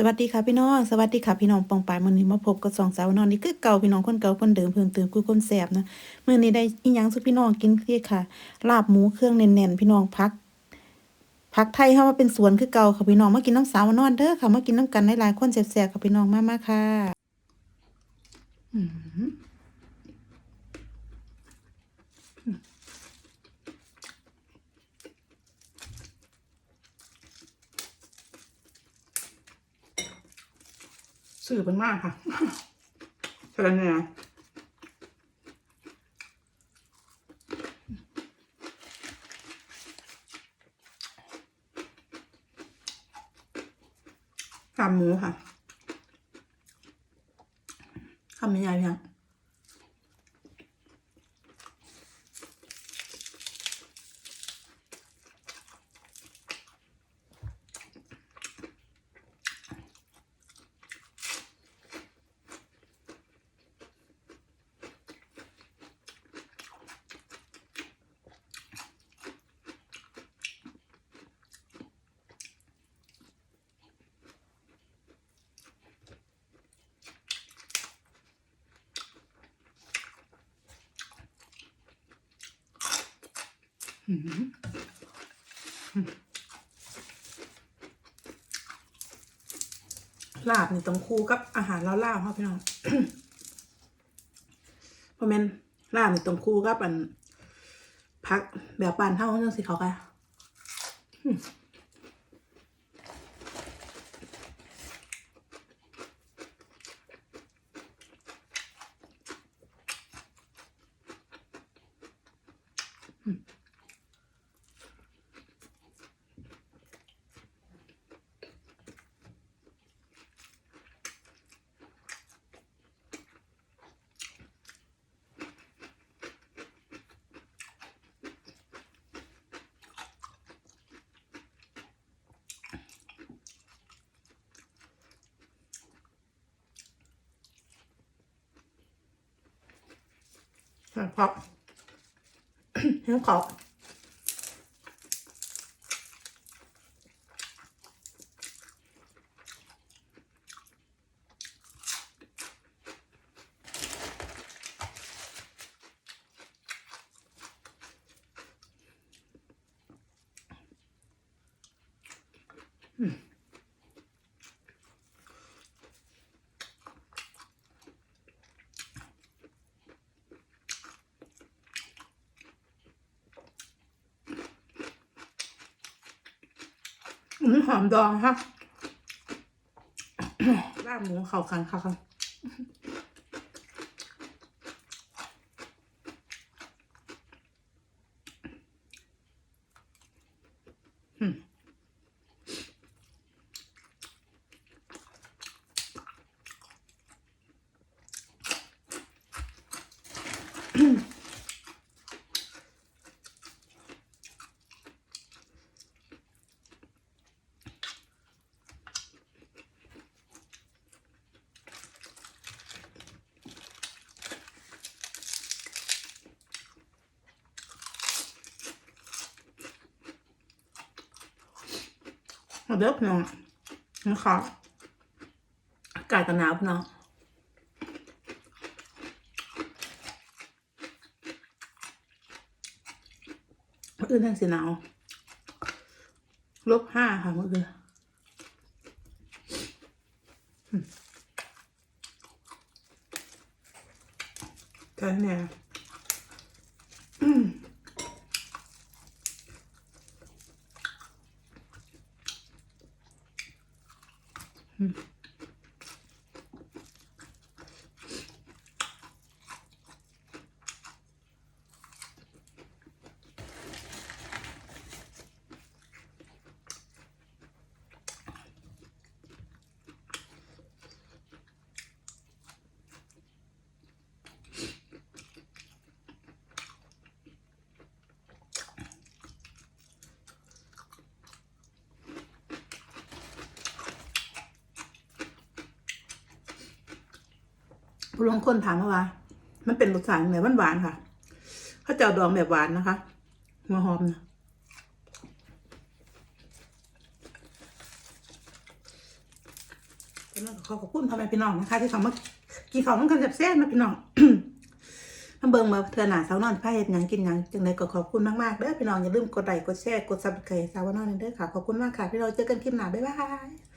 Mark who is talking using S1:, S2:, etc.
S1: สวัสดีค่ะพี่น้องสวัสดีค่ะพี่น้องปองปายมื่อนี้มาพบกับสองสาวนอนนี่คือเก่าพี่น้องคนเก่าคนเดิมเพิ่มเติมคือคนแสบนะมื่อนี้ได้อีหยังสุพี่น้องกินคือค่ะ ลาบหมูเครื่องแน่นๆพี่น้องพักพักไทยเฮามาเป็นสวนคือเก่าค่ะพี่น้องมากินน้ำสาวนอนเด้อค่ะมากินน้ำกันหลายๆคนแสบๆค่ะพี่น้องมามาค่ะ
S2: สื่อเป็นมากค่ะเชิญเนี่ยกำหมูค่ะคำยังไงพี่ ลาบนี่ต้องคู่กับอาหารลาวๆครับพี่น้องเพราะแม่นลาบนี่ต้องคู่กับอันพักแบบปานเท่าจังสิเขาค่ะ เพราะเห็นเขาอื มหอมดองค่ะลาบหมูเข่ากันค่ะค่ะอืม มาเด้อพี่น้องนะคะอากาศกันหนาวพี่น้องเมื่อคืนทั้งสีหนาวลบห้าค่ะเมื่อคืนอืมใช่เนี่ยอืม ผู้ลงคนถามมาว่า มันเป็นรสชาติแบบหวานๆค่ะเขาจะเอาดองแบบหวานนะคะ หัวหอมนะขอขอบคุณพ่อแม่พี่น้องนะคะ ที่เขามากินข้าวน้ำกันแซ่บนะพี่น้องมาเบิงมาเทื่อหนาสาวนอนพาเฮ็ดหยังกินหยังจังไดก็ขอบคุณมากๆเด้อพี่น้องอย่าลืมกดไลค์กดแชร์กด Subscribe สาวนอนเด้อค่ะ ขอบคุณมากค่ะที่เราเจอกันคลิปหน้าบ๊ายบาย